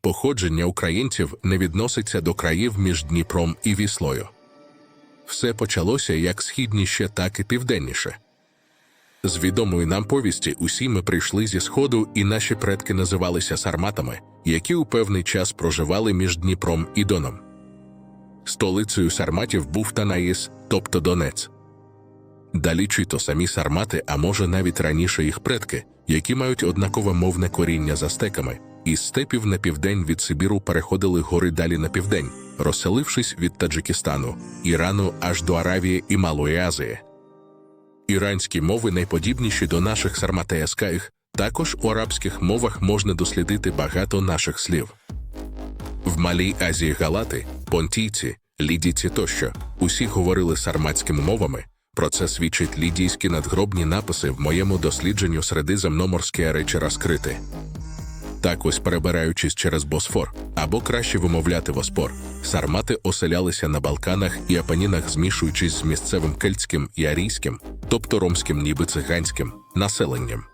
походження українців не відноситься до країв між Дніпром і Віслою. Все почалося як східніше, так і південніше. З відомої нам повісті усі ми прийшли зі сходу, і наші предки називалися сарматами, які у певний час проживали між Дніпром і Доном. Столицею сарматів був Танаїс, тобто Донець. Далі чи то самі сармати, а може навіть раніше їх предки, які мають однакове мовне коріння з астеками, із степів на південь від Сибіру переходили гори далі на південь, розселившись від Таджикистану, Ірану аж до Аравії і Малої Азії. Іранські мови найподібніші до наших сарматеяскаїх, також у арабських мовах можна дослідити багато наших слів. В Малій Азії галати, понтійці, лідійці тощо усі говорили сарматськими мовами. Про це свідчать лідійські надгробні написи в моєму дослідженню Середиземноморські речі розкрити. Так ось перебираючись через Босфор, або краще вимовляти Воспор, сармати оселялися на Балканах і Апанінах, змішуючись з місцевим кельтським і арійським, тобто ромським ніби циганським, населенням.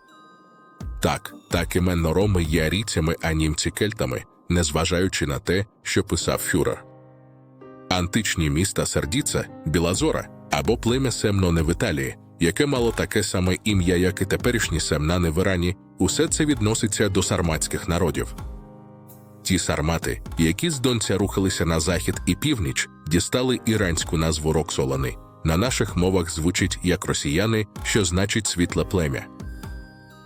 Так, так іменно роми є арійцями, а німці кельтами, незважаючи на те, що писав фюрер. Античні міста Сердіца, Білазора або плем'я Семнони в Італії, яке мало таке саме ім'я, як і теперішні Семнани в Ірані, усе це відноситься до сарматських народів. Ті сармати, які з Донця рухалися на захід і північ, дістали іранську назву Роксолани. На наших мовах звучить як росіяни, що значить світле плем'я.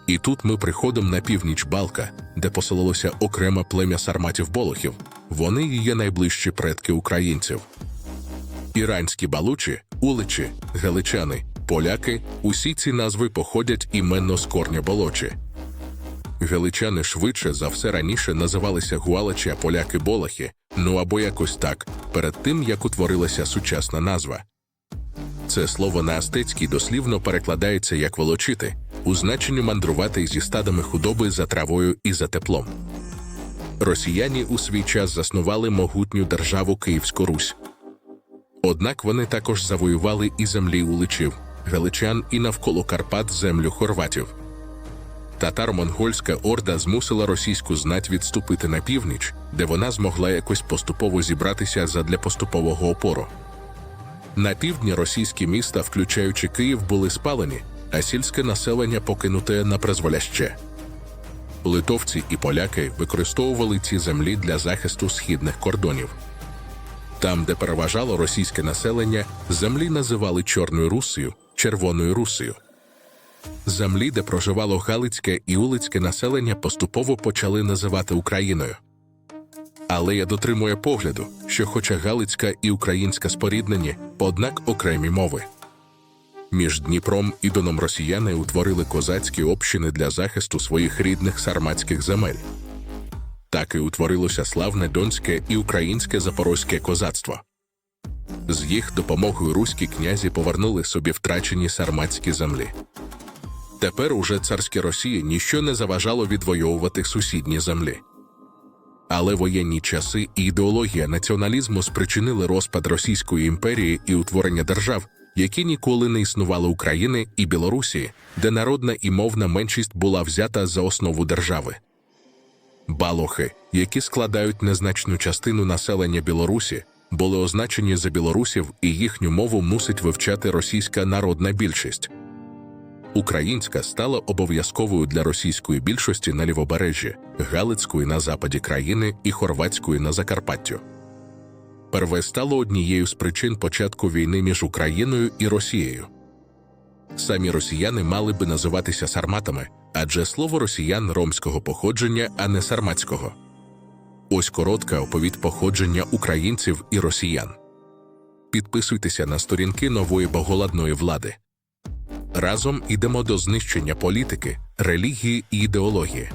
І тут ми приходимо на північ Балка, де поселилося окреме плем'я сарматів-болохів. Вони і є найближчі предки українців. Іранські балучі, уличі, галичани, поляки усі ці назви походять іменно з корня болочі. Галичани швидше за все раніше називалися гуалачі, а поляки болохи, ну або якось так, перед тим як утворилася сучасна назва. Це слово на астецькій дослівно перекладається як волочити, у значенню мандрувати зі стадами худоби за травою і за теплом. Росіяни у свій час заснували могутню державу Київську Русь. Однак вони також завоювали і землі уличів, галичан і навколо Карпат землю хорватів. Татаро-монгольська орда змусила російську знать відступити на північ, де вона змогла якось поступово зібратися задля поступового опору. На півдні російські міста, включаючи Київ, були спалені, а сільське населення покинуте на призволяще. Литовці і поляки використовували ці землі для захисту східних кордонів. Там, де переважало російське населення, землі називали Чорною Русею, Червоною Русею. Землі, де проживало галицьке і улицьке населення, поступово почали називати Україною. Але я дотримую погляду, що хоча галицька і українська споріднені, однак окремі мови. Між Дніпром і Доном росіяни утворили козацькі общини для захисту своїх рідних сарматських земель. Так і утворилося славне донське і українське запорозьке козацтво. З їх допомогою руські князі повернули собі втрачені сарматські землі. Тепер уже царській Росії ніщо не заважало відвоювати сусідні землі. Але воєнні часи і ідеологія націоналізму спричинили розпад Російської імперії і утворення держав, які ніколи не існували України і Білорусі, де народна і мовна меншість була взята за основу держави. Балохи, які складають незначну частину населення Білорусі, були означені за білорусів, і їхню мову мусить вивчати російська народна більшість. Українська стала обов'язковою для російської більшості на лівобережжі, Галицької на западі країни і хорватської на Закарпаттю. Перве стало однією з причин початку війни між Україною і Росією. Самі росіяни мали би називатися сарматами, адже слово росіян ромського походження, а не сарматського. Ось коротка оповідь походження українців і росіян. Підписуйтеся на сторінки нової боголадної влади. Разом ідемо до знищення політики, релігії і ідеології.